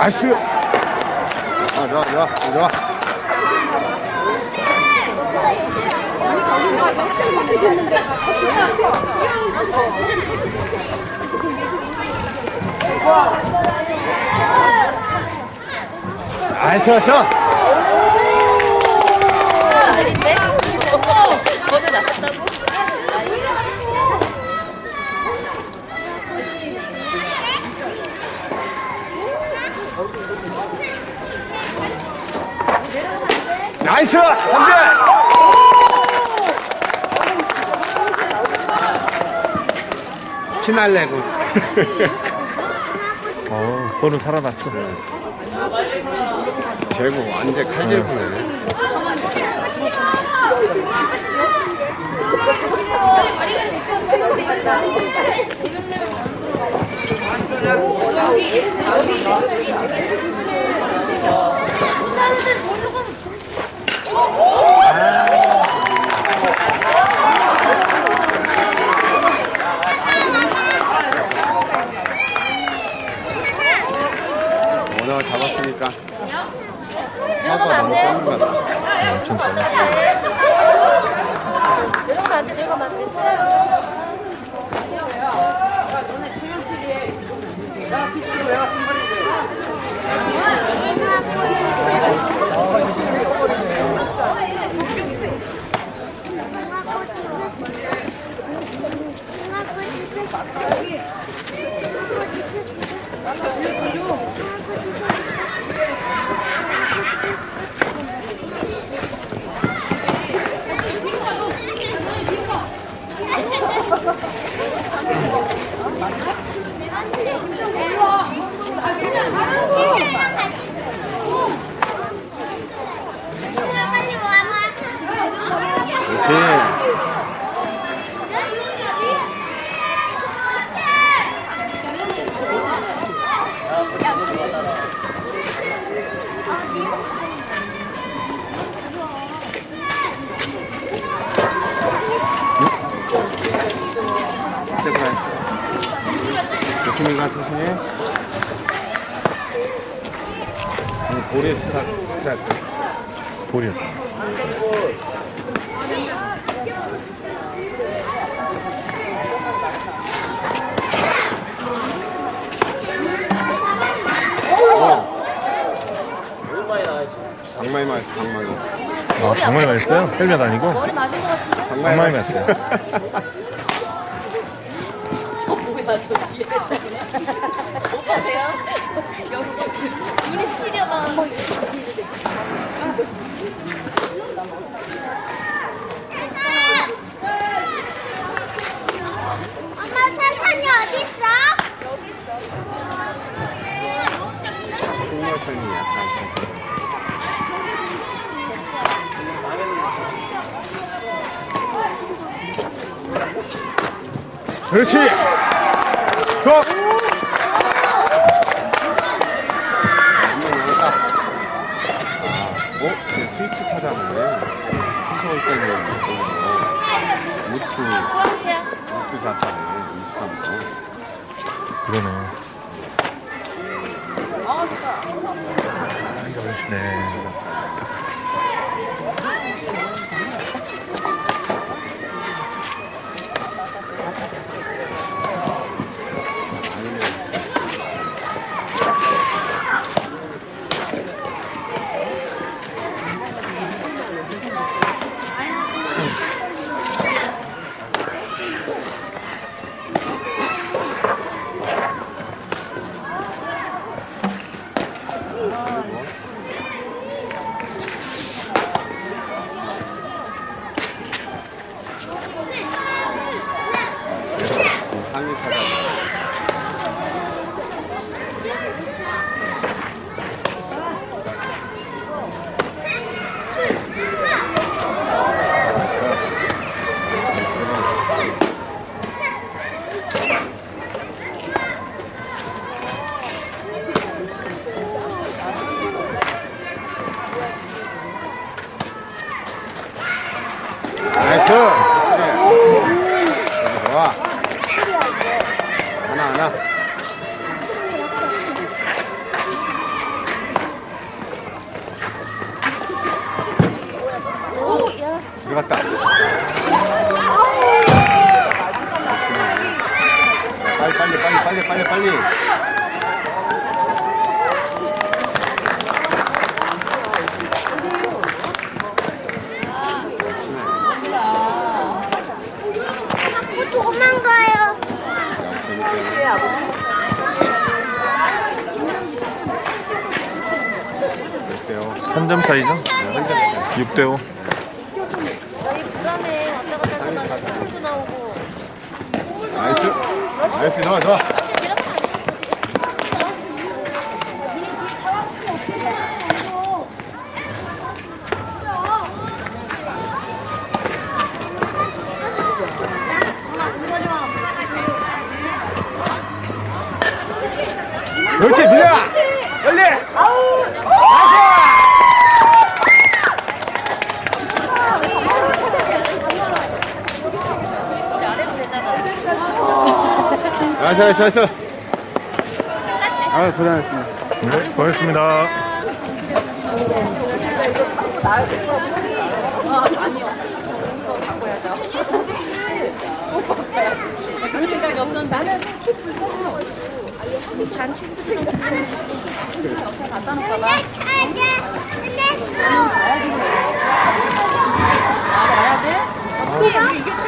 아씨. 아, 좋아, 좋아, 좋아. 나이스 샷. 아닌데? 나이스! 삼진! 피날레고. 어, 그거는 살아났어. 제고 완전 칼제구네. 오늘 내려가면 안 돼. 내려가면 안 돼. 내려가면 안 돼. 조심히 가, 조심히. 볼에 스타, 스타트. 볼이었다. 장마이 맛, 장마이. 아, 정말 맛있어요? 헬멧 아니고? 머리 맞은 것 같은데? 장마이 맛이에요. 뭐야, 저 뒤에 저기. 오빠세요? 여기 눈이 약간. 그렇지! 고! 어? 제 타자네. 취소할 때는 무투, 수험시야. 무투 자타네. 23번. 그러네. 아, 잘하시네. 还没开张 들어갔다. 빨리 빨리 빨리 빨리 빨리 빨리. 3점 차이죠? 6대 5. 나이스, 좋아, 좋아. 그렇지, 민아! 빨리! 이제 아래로 되잖아. 나이스, 나이스, 나이스. 아, 고생하셨습니다. 네, 수고하셨습니다. 가야 돼? 이게 쳐.